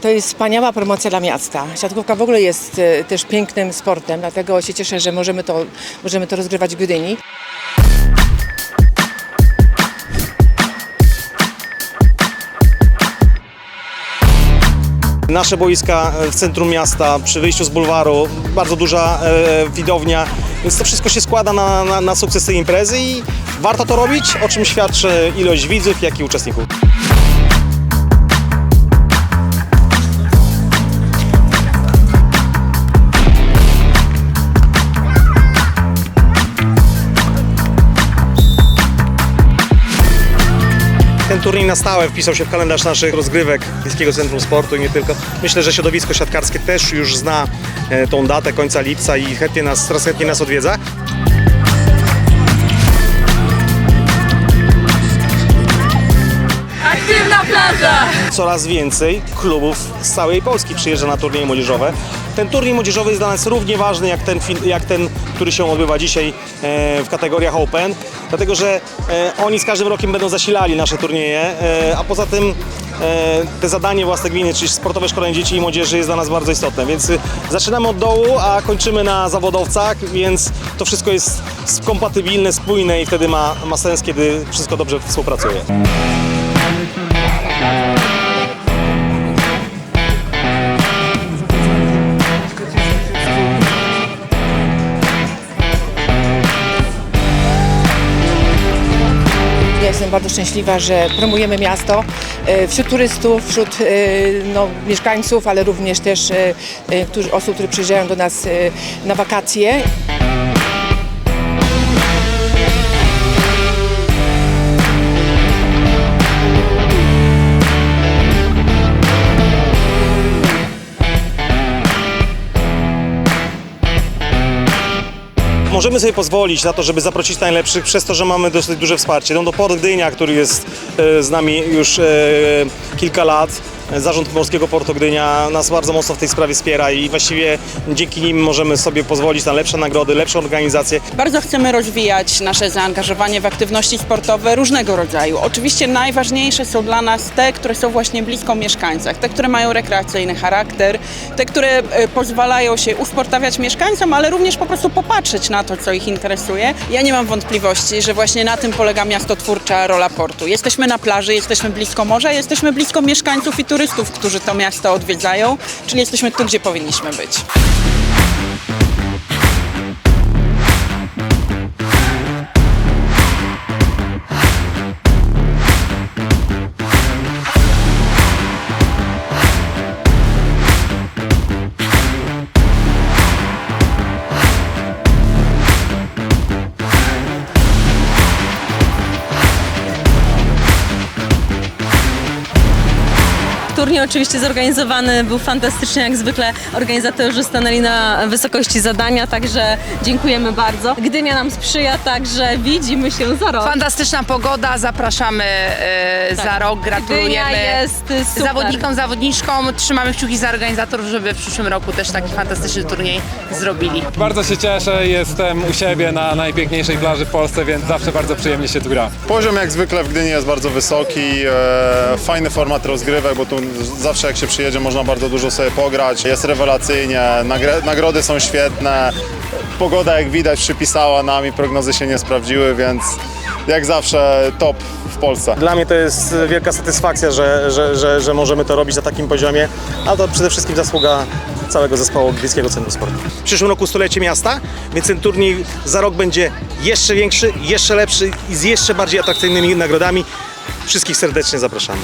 To jest wspaniała promocja dla miasta. Siatkówka w ogóle jest e, też pięknym sportem, dlatego się cieszę, że możemy to, możemy to rozgrywać w Gdyni. Nasze boiska w centrum miasta, przy wyjściu z bulwaru, bardzo duża e, widownia, więc to wszystko się składa na, na, na sukces tej imprezy i warto to robić, o czym świadczy ilość widzów, jak i uczestników. Ten turniej na stałe wpisał się w kalendarz naszych rozgrywek Miejskiego Centrum Sportu i nie tylko. Myślę, że środowisko siatkarskie też już zna e, tą datę końca lipca i chętnie nas, coraz chętniej nas odwiedza. Coraz więcej klubów z całej Polski przyjeżdża na turnieje młodzieżowe. Ten turniej młodzieżowy jest dla nas równie ważny jak ten, jak ten który się odbywa dzisiaj e, w kategoriach Open, dlatego że e, oni z każdym rokiem będą zasilali nasze turnieje, e, a poza tym te zadanie własne gminy, czyli sportowe szkolenie dzieci i młodzieży jest dla nas bardzo istotne, więc zaczynamy od dołu, a kończymy na zawodowcach, więc to wszystko jest kompatybilne, spójne i wtedy ma, ma sens, kiedy wszystko dobrze współpracuje. Jestem bardzo szczęśliwa, że promujemy miasto e, wśród turystów, wśród e, no, mieszkańców, ale również też e, osób, które przyjeżdżają do nas na wakacje. Możemy sobie pozwolić na to, żeby zaprosić najlepszych przez to, że mamy dosyć duże wsparcie. No do Port Gdynia, który jest e, z nami już e, kilka lat, Zarząd Morskiego Portu Gdynia nas bardzo mocno w tej sprawie wspiera i właściwie dzięki nim możemy sobie pozwolić na lepsze nagrody, lepszą organizację. Bardzo chcemy rozwijać nasze zaangażowanie w aktywności sportowe różnego rodzaju. Oczywiście najważniejsze są dla nas te, które są właśnie blisko mieszkańcach, te, które mają rekreacyjny charakter, te, które e, pozwalają się usportawiać mieszkańcom, ale również po prostu popatrzeć na to, co ich interesuje. Ja nie mam wątpliwości, że właśnie na tym polega miastotwórcza rola portu. Jesteśmy na plaży, jesteśmy blisko morza, jesteśmy blisko mieszkańców i turystów, którzy to miasto odwiedzają, czyli jesteśmy tu, gdzie powinniśmy być. Turniej oczywiście zorganizowany był fantastycznie, jak zwykle organizatorzy stanęli na wysokości zadania, także dziękujemy bardzo. Gdynia nam sprzyja, także widzimy się za rok. Fantastyczna pogoda, zapraszamy e, za rok, gratulujemy jest y, super. zawodnikom, zawodniczkom, trzymamy kciuki za organizatorów, żeby w przyszłym roku też taki fantastyczny turniej zrobili. Bardzo się cieszę, jestem u siebie na najpiękniejszej plaży w Polsce, więc zawsze bardzo przyjemnie się tu gra. Poziom jak zwykle w Gdyni jest bardzo wysoki, e, fajny format rozgrywek, bo tu zawsze jak się przyjedzie można bardzo dużo sobie pograć, jest rewelacyjnie, nagrody są świetne, pogoda jak widać przypisała nam i prognozy się nie sprawdziły, więc jak zawsze top w Polsce. Dla mnie to jest wielka satysfakcja, że, że, że, że możemy to robić na takim poziomie, a to przede wszystkim zasługa całego zespołu Gdyńskiego Centrum Sportu. W przyszłym roku stulecie miasta, więc ten turniej za rok będzie jeszcze większy, jeszcze lepszy i z jeszcze bardziej atrakcyjnymi nagrodami. Wszystkich serdecznie zapraszamy.